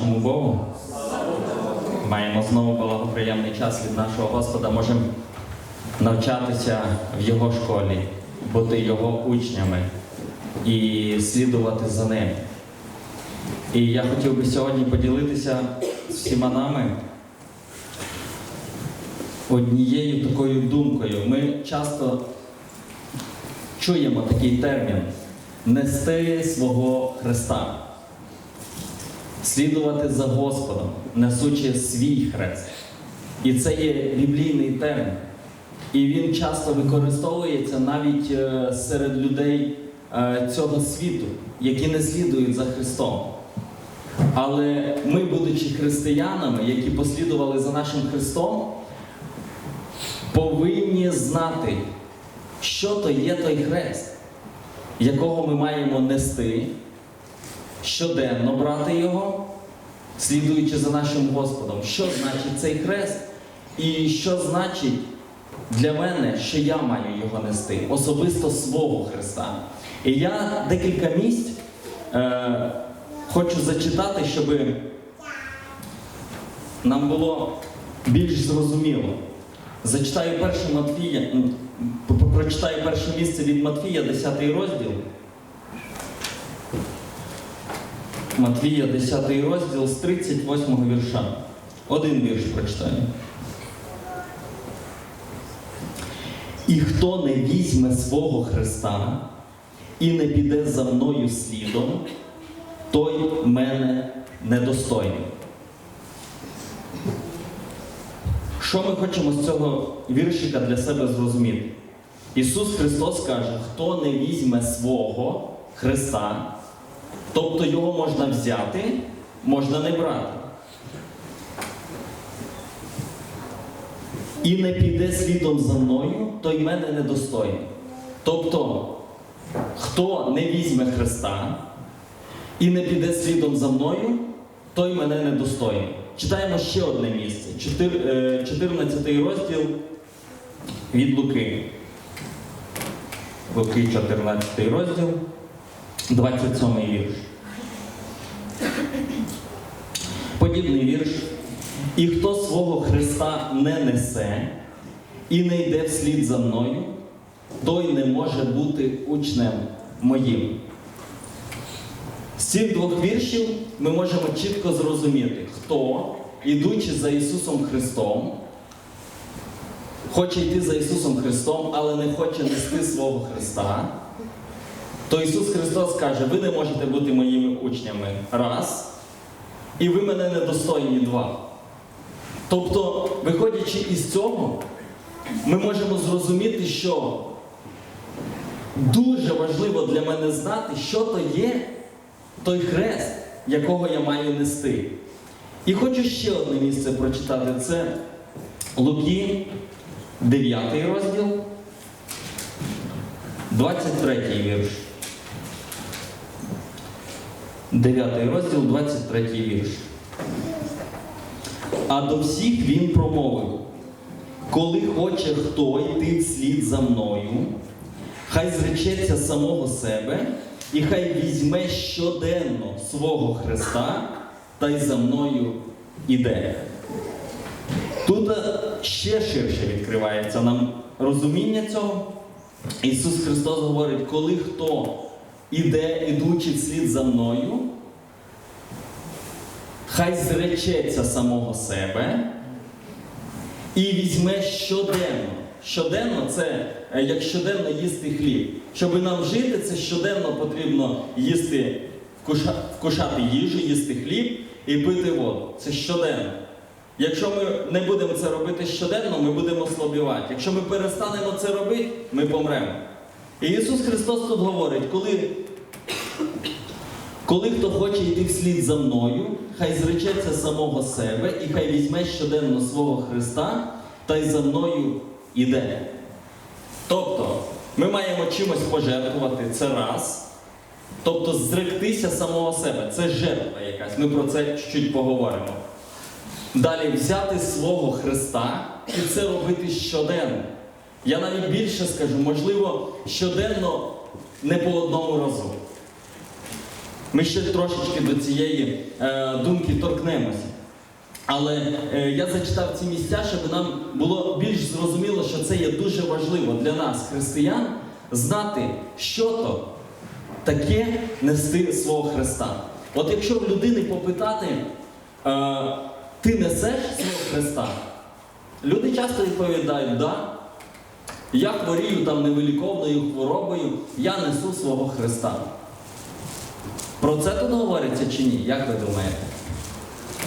нашому Богу. Маємо знову благоприємний час від нашого Господа. Можемо навчатися в Його школі, бути Його учнями і слідувати за ним. І я хотів би сьогодні поділитися з всіма нами однією такою думкою. Ми часто чуємо такий термін нести свого Христа, слідувати за Господом, несучи свій хрест. І це є біблійний термін. І він часто використовується навіть е, серед людей е, цього світу, які не слідують за Христом. Але ми, будучи християнами, які послідували за нашим Христом, повинні знати, що то є той хрест, якого ми маємо нести, щоденно брати його, слідуючи за нашим Господом. Що значить цей хрест? І що значить для мене, що я маю його нести, особисто свого Христа. І я декілька місць е, хочу зачитати, щоб нам було більш зрозуміло. Зачитаю перше Матфія, прочитаю перше місце від Матфія, 10 розділ. Матвія, 10 розділ з 38 вірша. Один вірш прочитаю. І хто не візьме свого Христа і не піде за мною слідом, той мене недостойний. Що ми хочемо з цього віршика для себе зрозуміти? Ісус Христос каже, хто не візьме свого Христа, тобто його можна взяти, можна не брати. І не піде слідом за мною, той мене недостойний. Тобто, хто не візьме Христа і не піде слідом за мною, той мене недостойний. Читаємо ще одне місце, е, 14 розділ від Луки. Луки 14 розділ, 27 вірш. Подібний вірш. І хто свого Христа не несе і не йде вслід за мною, той не може бути учнем моїм. З цих двох віршів ми можемо чітко зрозуміти, хто, ідучи за Ісусом Христом, хоче йти за Ісусом Христом, але не хоче нести свого Христа, то Ісус Христос каже, ви не можете бути моїми учнями раз, і ви мене недостойні два. Тобто, виходячи із цього, ми можемо зрозуміти, що дуже важливо для мене знати, що то є той хрест, якого я маю нести. І хочу ще одне місце прочитати. Це Луки, 9 розділ, 23 вірш. 9 розділ, 23 вірш. А до всіх він промовив, коли хоче хто йти вслід за мною, хай зречеться самого себе, і хай візьме щоденно свого Христа та й за мною іде. Тут ще ширше відкривається нам розуміння цього. Ісус Христос говорить, коли хто іде, ідучи вслід за мною, хай зречеться самого себе і візьме щоденно. Щоденно це е, як щоденно їсти хліб. Щоб нам жити, це щоденно потрібно їсти, вкушати їжу, їсти хліб і пити воду. Це щоденно. Якщо ми не будемо це робити щоденно, ми будемо слабівати. Якщо ми перестанемо це робити, ми помремо. І Ісус Христос тут говорить, коли коли хто хоче йти вслід за мною, хай зречеться самого себе і хай візьме щоденно свого Христа та й за мною іде. Тобто, ми маємо чимось пожертвувати, це раз. Тобто зректися самого себе. Це жертва якась. Ми про це чуть поговоримо. Далі взяти свого Христа і це робити щоденно. Я навіть більше скажу, можливо, щоденно не по одному разу. Ми ще трошечки до цієї е, думки торкнемося. Але е, я зачитав ці місця, щоб нам було більш зрозуміло, що це є дуже важливо для нас, християн, знати, що то таке нести свого Христа. От якщо в людини попитати, е, ти несеш свого Христа, люди часто відповідають, да, я хворію там невиліковною хворобою, я несу свого Христа. Про це тут говориться чи ні? Як ви думаєте?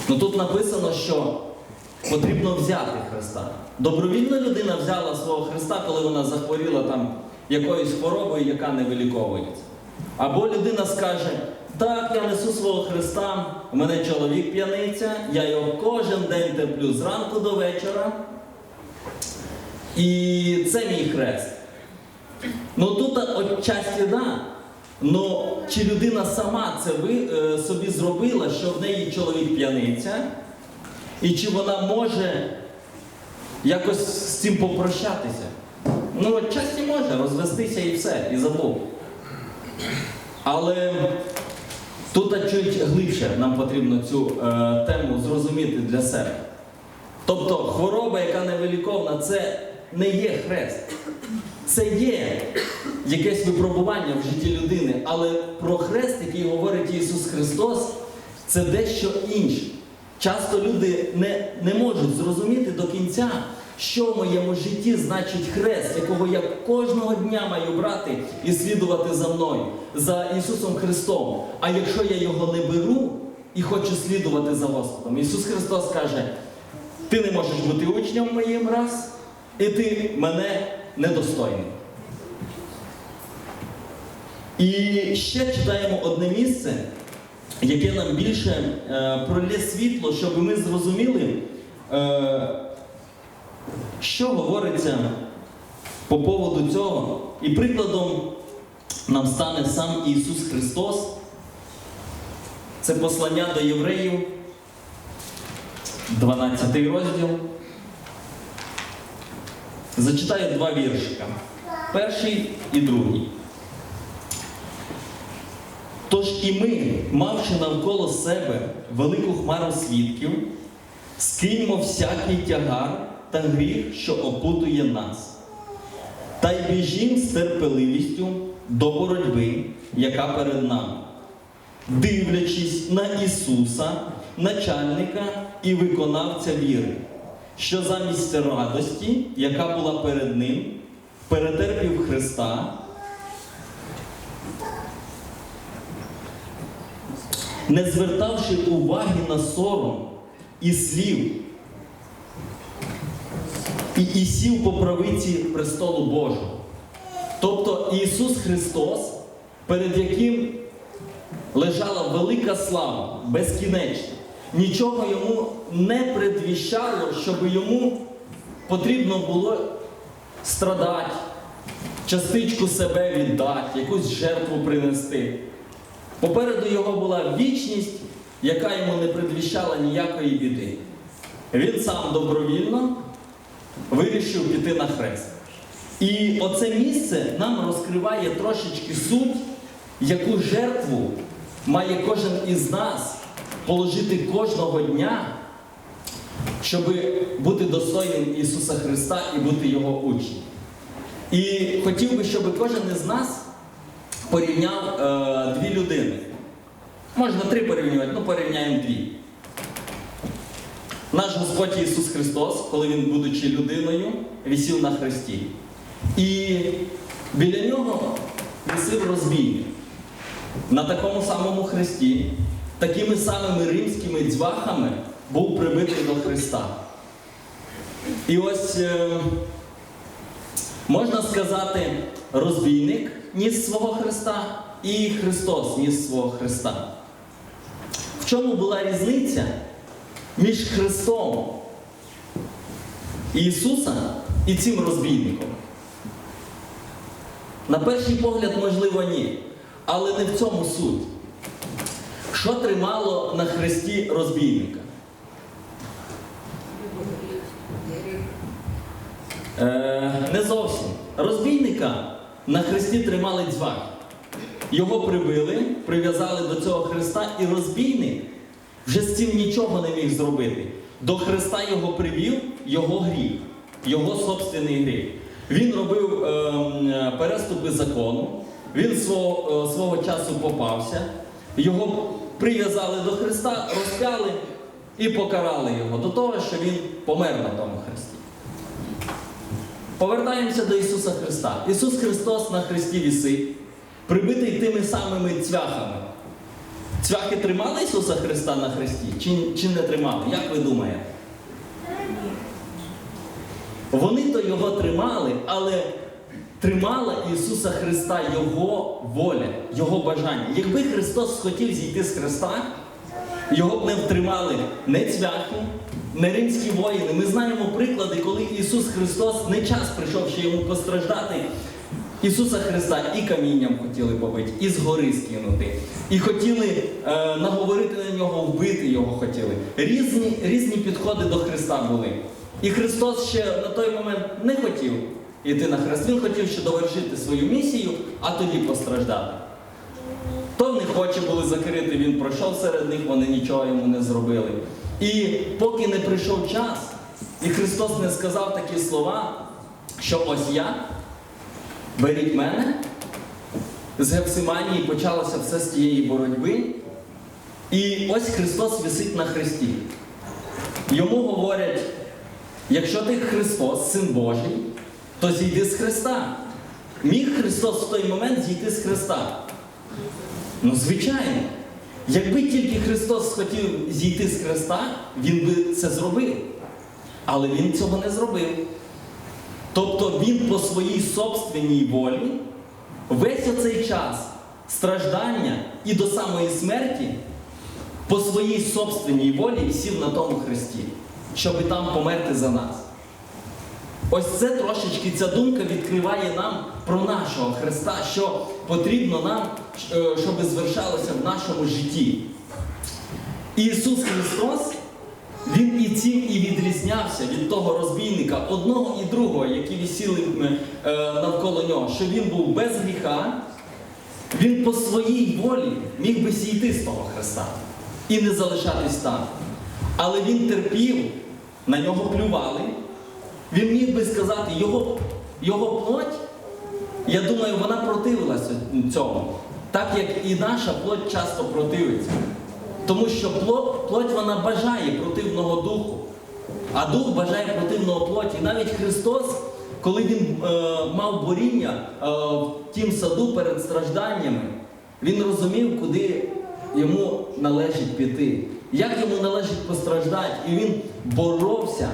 Ну тут написано, що потрібно взяти Христа. Добровільно людина взяла свого Христа, коли вона захворіла там якоюсь хворобою, яка не виліковується. Або людина скаже, так, я несу свого Христа, у мене чоловік п'яниця, я його кожен день терплю зранку до вечора. І це мій хрест. Ну тут отчасті да. Ну чи людина сама це ви, е, собі зробила, що в неї чоловік п'яниця, і чи вона може якось з цим попрощатися? Ну, отчасті може розвестися і все, і забув. Але тут чуть глибше нам потрібно цю е, тему зрозуміти для себе. Тобто хвороба, яка невиліковна, це не є хрест. Це є якесь випробування в житті людини, але про хрест, який говорить Ісус Христос, це дещо інше. Часто люди не, не можуть зрозуміти до кінця, що в моєму житті значить хрест, якого я кожного дня маю брати і слідувати за мною, за Ісусом Христом. А якщо я його не беру і хочу слідувати за Господом, Ісус Христос каже, ти не можеш бути учнем моїм раз, і ти мене недостойний. І ще читаємо одне місце, яке нам більше е, пролє світло, щоб ми зрозуміли, е, що говориться по поводу цього. І прикладом нам стане сам Ісус Христос. Це послання до євреїв, 12 розділ. Зачитаю два віршика. Перший і другий. Тож і ми, мавши навколо себе велику хмару свідків, скиньмо всякий тягар та гріх, що опутує нас, та й біжім з терпеливістю до боротьби, яка перед нами, дивлячись на Ісуса, начальника і виконавця віри, що замість радості, яка була перед Ним, перетерпів Христа. не звертавши уваги на сором і слів, і, і сів по правиці престолу Божого. Тобто Ісус Христос, перед яким лежала велика слава, безкінечна, нічого йому не предвіщало, щоб йому потрібно було страдати, частичку себе віддати, якусь жертву принести. Попереду його була вічність, яка йому не предвіщала ніякої біди. Він сам добровільно вирішив піти на хрест. І оце місце нам розкриває трошечки суть, яку жертву має кожен із нас положити кожного дня, щоб бути достойним Ісуса Христа і бути Його учнем. І хотів би, щоб кожен із нас порівняв е, дві людини. Можна три порівнювати, ну порівняємо дві. Наш Господь Ісус Христос, коли Він, будучи людиною, висів на хресті. І біля нього висив розбійник. На такому самому хресті, такими самими римськими дзвахами був прибитий до Христа. І ось е, можна сказати, розбійник ніс свого Христа і Христос ніс свого Христа. В чому була різниця між Христом Ісуса і цим розбійником? На перший погляд, можливо, ні. Але не в цьому суть. Що тримало на хресті розбійника? Е, не зовсім. Розбійника на хресті тримали дзвак. Його прибили, прив'язали до цього Христа, і розбійник вже з цим нічого не міг зробити. До Христа його привів його гріх, його собственний гріх. Він робив ем, переступи закону, він свого, е, свого часу попався, його прив'язали до Христа, розпяли і покарали його до того, що він помер на тому Христі. Повертаємося до Ісуса Христа. Ісус Христос на Христі вісить, прибитий тими самими цвяхами. Цвяхи тримали Ісуса Христа на Христі чи, чи не тримали? Як ви думаєте? Вони то його тримали, але тримала Ісуса Христа Його воля, Його бажання. Якби Христос хотів зійти з Христа, його б не втримали не цвяхи, не римські воїни. Ми знаємо приклади, коли Ісус Христос не час прийшов ще йому постраждати. Ісуса Христа і камінням хотіли побити, і згори скинути, і хотіли е, наговорити на нього, вбити його хотіли. Різні, різні підходи до Христа були. І Христос ще на той момент не хотів йти на хрест. Він хотів ще довершити свою місію, а тоді постраждати. То в них очі були закриті, він пройшов серед них, вони нічого йому не зробили. І поки не прийшов час, і Христос не сказав такі слова, що ось я, беріть мене, з Гефсиманії почалося все з тієї боротьби. І ось Христос висить на хресті. Йому говорять, якщо ти Христос, Син Божий, то зійди з Христа. Міг Христос в той момент зійти з Христа? Ну, звичайно. Якби тільки Христос хотів зійти з Христа, Він би це зробив. Але Він цього не зробив. Тобто Він по своїй собственній волі весь оцей час страждання і до самої смерті по своїй собственній волі сів на тому Христі, щоб там померти за нас. Ось це трошечки ця думка відкриває нам про нашого Христа, що потрібно нам, е, щоб звершалося в нашому житті. Ісус Христос, Він і цим і відрізнявся від того розбійника, одного і другого, які висіли е, навколо нього, що він був без гріха, він по своїй волі міг би зійти з того Христа і не залишатись там. Але він терпів, на нього плювали. Він міг би сказати, його, його плоть, я думаю, вона противилася цьому. Так як і наша плоть часто противиться. Тому що плоть, плоть вона бажає противного духу, а дух бажає противного плоті. І навіть Христос, коли Він е, мав боріння е, в тім саду перед стражданнями, Він розумів, куди йому належить піти, як йому належить постраждати. І він боровся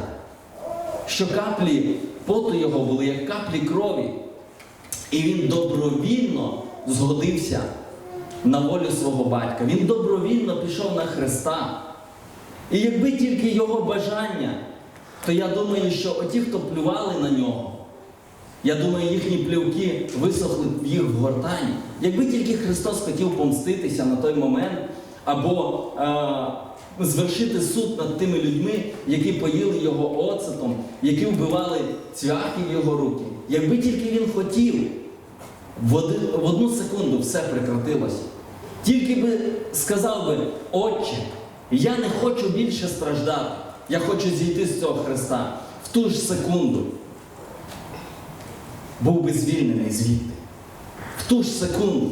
що каплі поту його були, як каплі крові. І він добровільно згодився на волю свого батька. Він добровільно пішов на Христа. І якби тільки його бажання, то я думаю, що оті, хто плювали на нього, я думаю, їхні плівки висохли в їх в гортані. Якби тільки Христос хотів помститися на той момент, або е, звершити суд над тими людьми, які поїли його оцетом, які вбивали цвяхи в його руки. Якби тільки він хотів, в, один, в одну секунду все прекратилося. Тільки би сказав би, Отче, я не хочу більше страждати, я хочу зійти з цього Христа в ту ж секунду. Був би звільнений звідти. В ту ж секунду.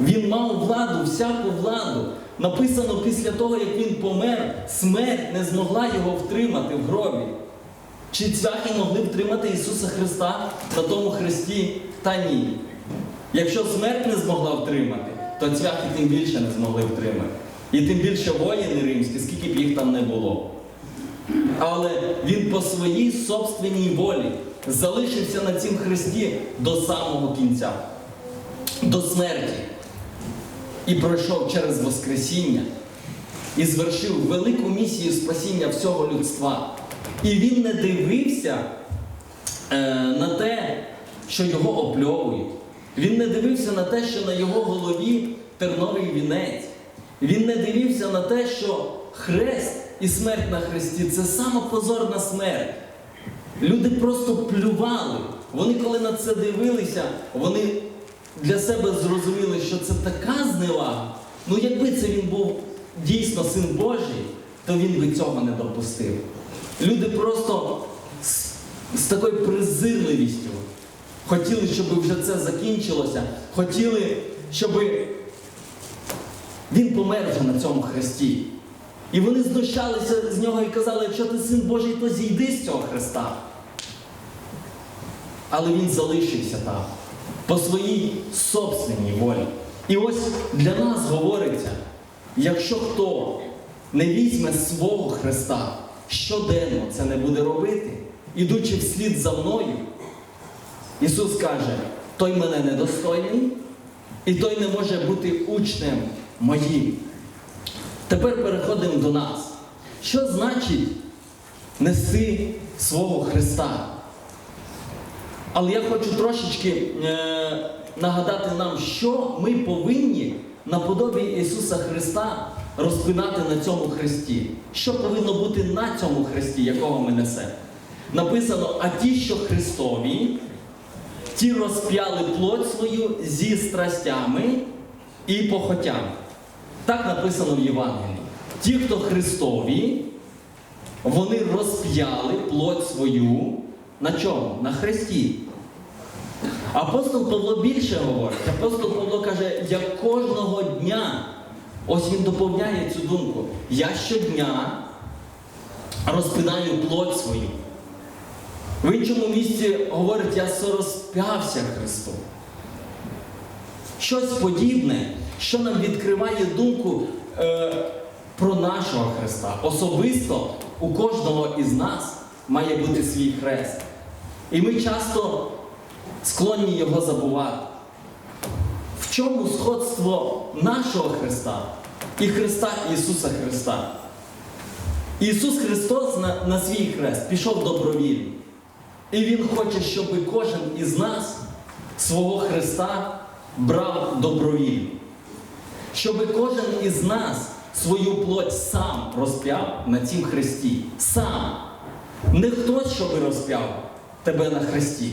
Він мав владу, всяку владу. Написано після того, як він помер, смерть не змогла його втримати в гробі. Чи цвяхи могли втримати Ісуса Христа на тому хресті? Та ні. Якщо смерть не змогла втримати, то цвяхи тим більше не змогли втримати. І тим більше воїни римські, скільки б їх там не було. Але він по своїй собственній волі залишився на цім хресті до самого кінця, до смерті. І пройшов через Воскресіння і звершив велику місію спасіння всього людства. І він не дивився е, на те, що його опльовують. Він не дивився на те, що на його голові терновий вінець. Він не дивився на те, що хрест і смерть на хресті це сама позорна смерть. Люди просто плювали. Вони, коли на це дивилися, вони для себе зрозуміли, що це така зневага. Ну якби це він був дійсно син Божий, то він би цього не допустив. Люди просто з, з такою презирливістю хотіли, щоб вже це закінчилося, хотіли, щоб він помер вже на цьому хресті. І вони знущалися з нього і казали, якщо ти син Божий, то зійди з цього хреста. Але він залишився там по своїй собственній волі. І ось для нас говориться, якщо хто не візьме свого Христа, щоденно це не буде робити, ідучи вслід за мною, Ісус каже, той мене недостойний, і той не може бути учнем моїм. Тепер переходимо до нас. Що значить нести свого Христа? Але я хочу трошечки е, нагадати нам, що ми повинні наподобі Ісуса Христа розпинати на цьому хресті. Що повинно бути на цьому хресті, якого ми несемо? Написано, а ті, що Христові, ті розп'яли плоть свою зі страстями і похотями. Так написано в Євангелії. Ті, хто Христові, вони розп'яли плоть свою на чому? На хресті. Апостол Павло більше говорить. Апостол Павло каже, я кожного дня, ось він доповняє цю думку. Я щодня розпинаю плоть свою. В іншому місці говорить, я сорозп'явся Христу. Щось подібне, що нам відкриває думку е, про нашого Христа. Особисто у кожного із нас має бути свій хрест. І ми часто склонні його забувати. В чому сходство нашого Христа і Христа Ісуса Христа? Ісус Христос на, на свій хрест пішов добровільно. І Він хоче, щоб кожен із нас свого Христа брав добровільно. Щоб кожен із нас свою плоть сам розп'яв на цім хресті. Сам. Не хтось, щоб розп'яв тебе на хресті,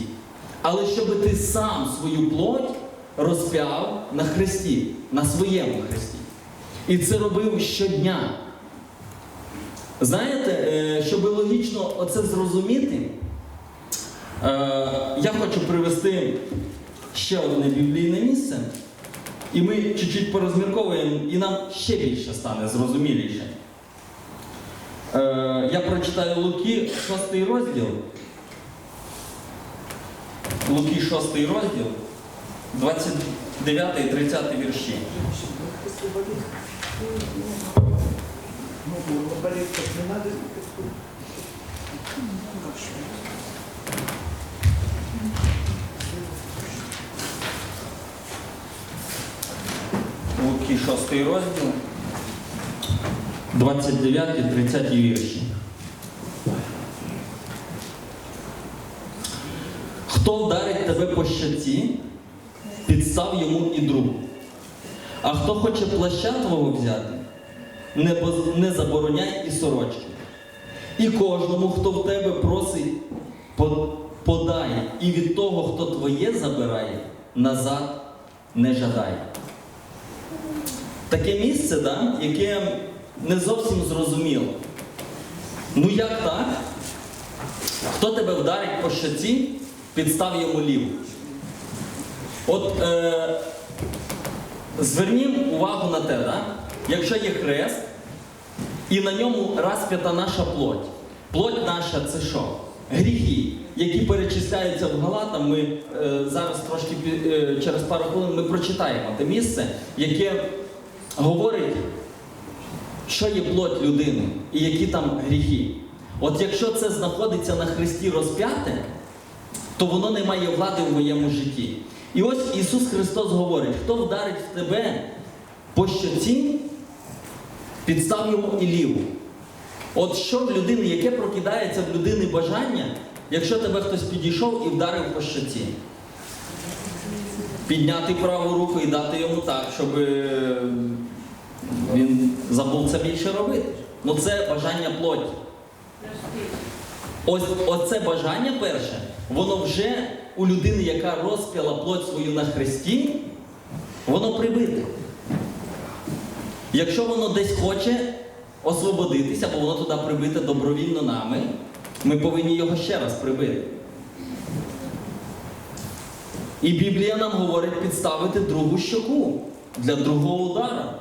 але щоб ти сам свою плоть розп'яв на хресті, на своєму хресті. І це робив щодня. Знаєте, е, щоб логічно оце зрозуміти, е, я хочу привести ще одне біблійне місце, і ми чуть-чуть порозмірковуємо, і нам ще більше стане зрозуміліше. Е, Я прочитаю Луки, 6 розділ. Луки 6 розділ, 29 і 30 вірші. Луки 6 розділ, 29 і 30 вірші. Хто вдарить тебе по щоці, підстав йому і другу. А хто хоче плаща твого взяти, не, поз- не забороняй і сорочки. І кожному, хто в тебе просить, по- подай, і від того, хто твоє забирає, назад не жадай. Таке місце, да, яке не зовсім зрозуміло. Ну як так? Хто тебе вдарить по щоці, підстав йому ліву. От е, звернімо увагу на те, да? якщо є хрест, і на ньому розп'ята наша плоть. Плоть наша це що? Гріхи, які перечисляються в Галатам. Ми е, зараз трошки е, через пару хвилин ми прочитаємо те місце, яке говорить, що є плоть людини і які там гріхи. От якщо це знаходиться на Христі розп'яте, то воно не має влади в моєму житті. І ось Ісус Христос говорить, хто вдарить в тебе по щоці, підстав йому і ліву. От що в людини, яке прокидається в людини бажання, якщо тебе хтось підійшов і вдарив по щоці? Підняти праву руку і дати йому так, щоб е, він забув це більше робити. Ну це бажання плоті. Ось оце бажання перше, воно вже у людини, яка розп'яла плоть свою на хресті, воно прибите. Якщо воно десь хоче освободитися, бо воно туди прибите добровільно нами, ми повинні його ще раз прибити. І Біблія нам говорить підставити другу щоку для другого удара.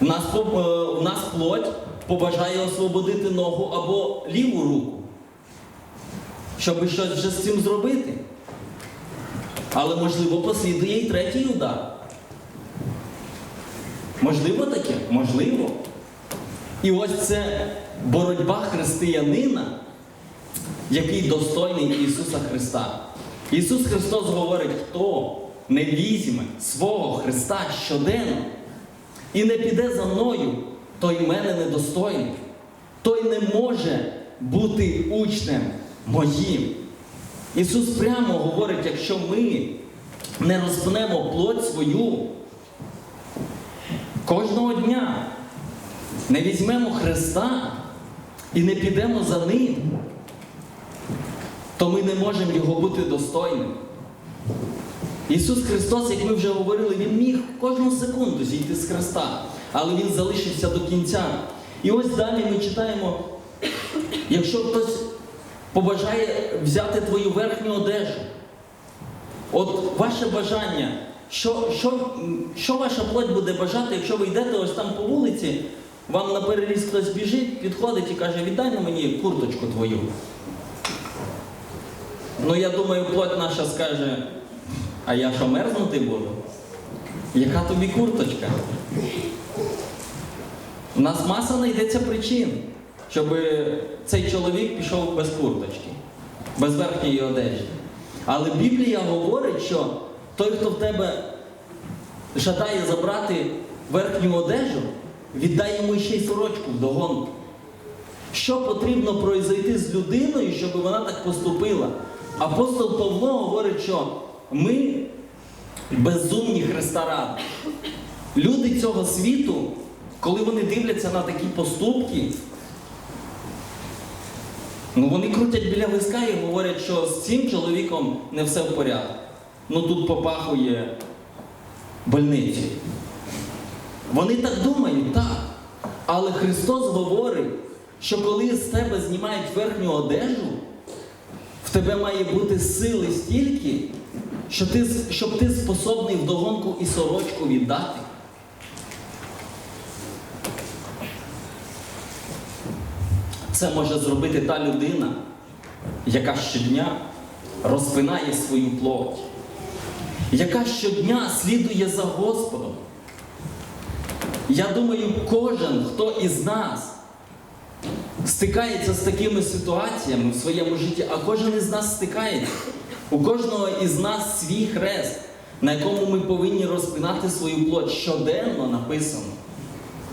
У нас, е, у нас плоть побажає освободити ногу або ліву руку, щоб щось вже з цим зробити. Але можливо послідує і третій удар. Можливо таке? Можливо. І ось це боротьба християнина, який достойний Ісуса Христа. Ісус Христос говорить, хто не візьме свого Христа щоденно і не піде за мною, той мене недостойний. Той не може бути учнем моїм. Ісус прямо говорить, якщо ми не розпнемо плоть свою кожного дня, не візьмемо Христа і не підемо за Ним, то ми не можемо Його бути достойним. Ісус Христос, як ми вже говорили, Він міг кожну секунду зійти з Христа, але Він залишився до кінця. І ось далі ми читаємо, якщо хтось побажає взяти твою верхню одежу, от ваше бажання, що, що, що ваша плоть буде бажати, якщо ви йдете ось там по вулиці, вам на переріз хтось біжить, підходить і каже, віддай на мені курточку твою. Ну, я думаю, плоть наша скаже, а я що мерзнути буду? Яка тобі курточка? У нас маса знайдеться причин, щоб цей чоловік пішов без курточки, без верхньої одежі. Але Біблія говорить, що той, хто в тебе жадає забрати верхню одежу, віддай йому ще й сорочку вдогонку. Що потрібно произойти з людиною, щоб вона так поступила? Апостол Павло говорить, що ми безумні Христа ради. Люди цього світу, коли вони дивляться на такі поступки, ну вони крутять біля виска і говорять, що з цим чоловіком не все в порядку. Ну тут попахує больниці. Вони так думають, так. Але Христос говорить, що коли з тебе знімають верхню одежу, в тебе має бути сили стільки, що ти, щоб ти способний вдогонку і сорочку віддати. Це може зробити та людина, яка щодня розпинає свою плоть, яка щодня слідує за Господом. Я думаю, кожен, хто із нас стикається з такими ситуаціями в своєму житті, а кожен із нас стикається. У кожного із нас свій хрест, на якому ми повинні розпинати свою плоть. Щоденно написано.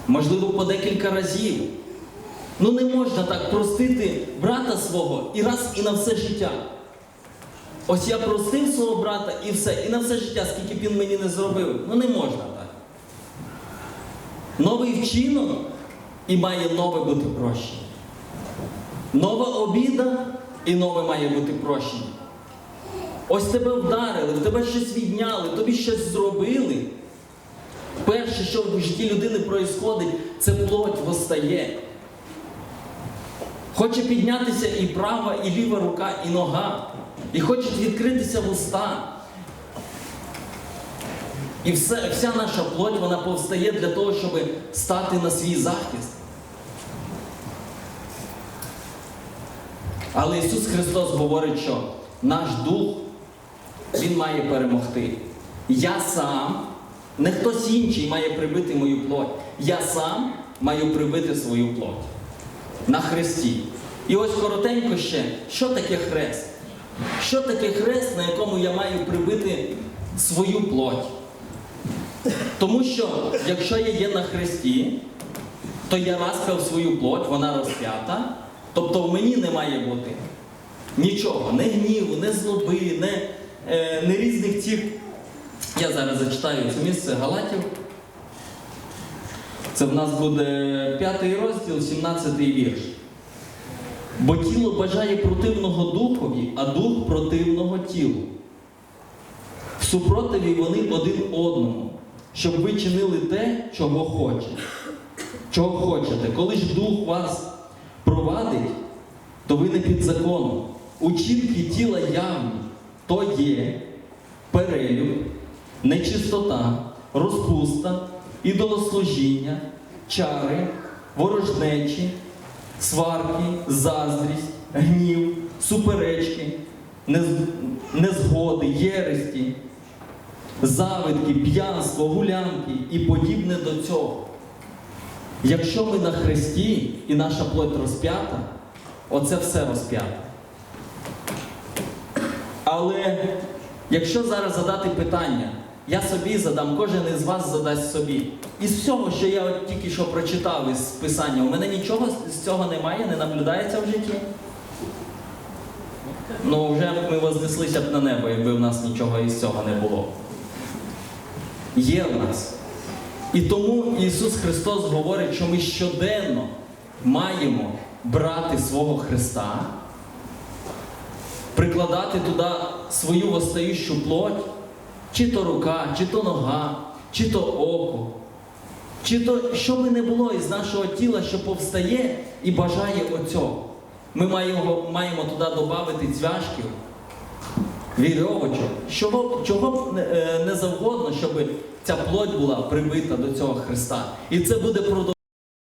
Можливо, по декілька разів. Ну не можна так простити брата свого і раз і на все життя. Ось я простив свого брата і все, і на все життя, скільки б він мені не зробив. Ну не можна так. Новий вчинок і має нове бути прощення. Нова обіда і нове має бути прощення. Ось тебе вдарили, в тебе щось відняли, тобі щось зробили. Перше, що в житті людини проїсходить, це плоть восстає. Хоче піднятися і права, і ліва рука, і нога. І хочуть відкритися вуста. І все, вся наша плоть вона повстає для того, щоб стати на свій захист. Але Ісус Христос говорить, що наш дух, Він має перемогти. Я сам, не хтось інший має прибити мою плоть. Я сам маю прибити свою плоть на хресті. І ось коротенько ще, що таке хрест? Що таке хрест, на якому я маю прибити свою плоть? Тому що якщо я є на хресті, то я розпяв свою плоть, вона розп'ята, тобто в мені не має бути нічого, не гніву, не злоби, не, е, не різних цих. Я зараз зачитаю це місце Галатів. Це в нас буде п'ятий розділ, 17 вірш. Бо тіло бажає противного духові, а дух противного тілу. В супротиві вони один одному, щоб ви чинили те, чого хочете. Чого хочете. Коли ж дух вас провадить, то ви не під законом. Учинки тіла явні, то є перелюб, нечистота, розпуста, ідолослужіння, чари, ворожнечі, сварки, заздрість, гнів, суперечки, незгоди, єресті, завидки, п'янство, гулянки і подібне до цього. Якщо ми на Христі і наша плоть розп'ята, оце все розп'ято. Але якщо зараз задати питання, я собі задам, кожен із вас задасть собі. Із всього, що я от тільки що прочитав із Писання, у мене нічого з цього немає, не наблюдається в житті. Ну, вже ми вознеслися б на небо, якби в нас нічого із цього не було. Є в нас. І тому Ісус Христос говорить, що ми щоденно маємо брати свого Христа, прикладати туди свою восстающу плоть, чи то рука, чи то нога, чи то око, чи то що би не було із нашого тіла, що повстає і бажає оцього. Ми маємо, маємо туди додати цвяшків, вірьовочок, чого, чого б не, е, не завгодно, щоб ця плоть була прибита до цього Христа. І це буде продовжувати.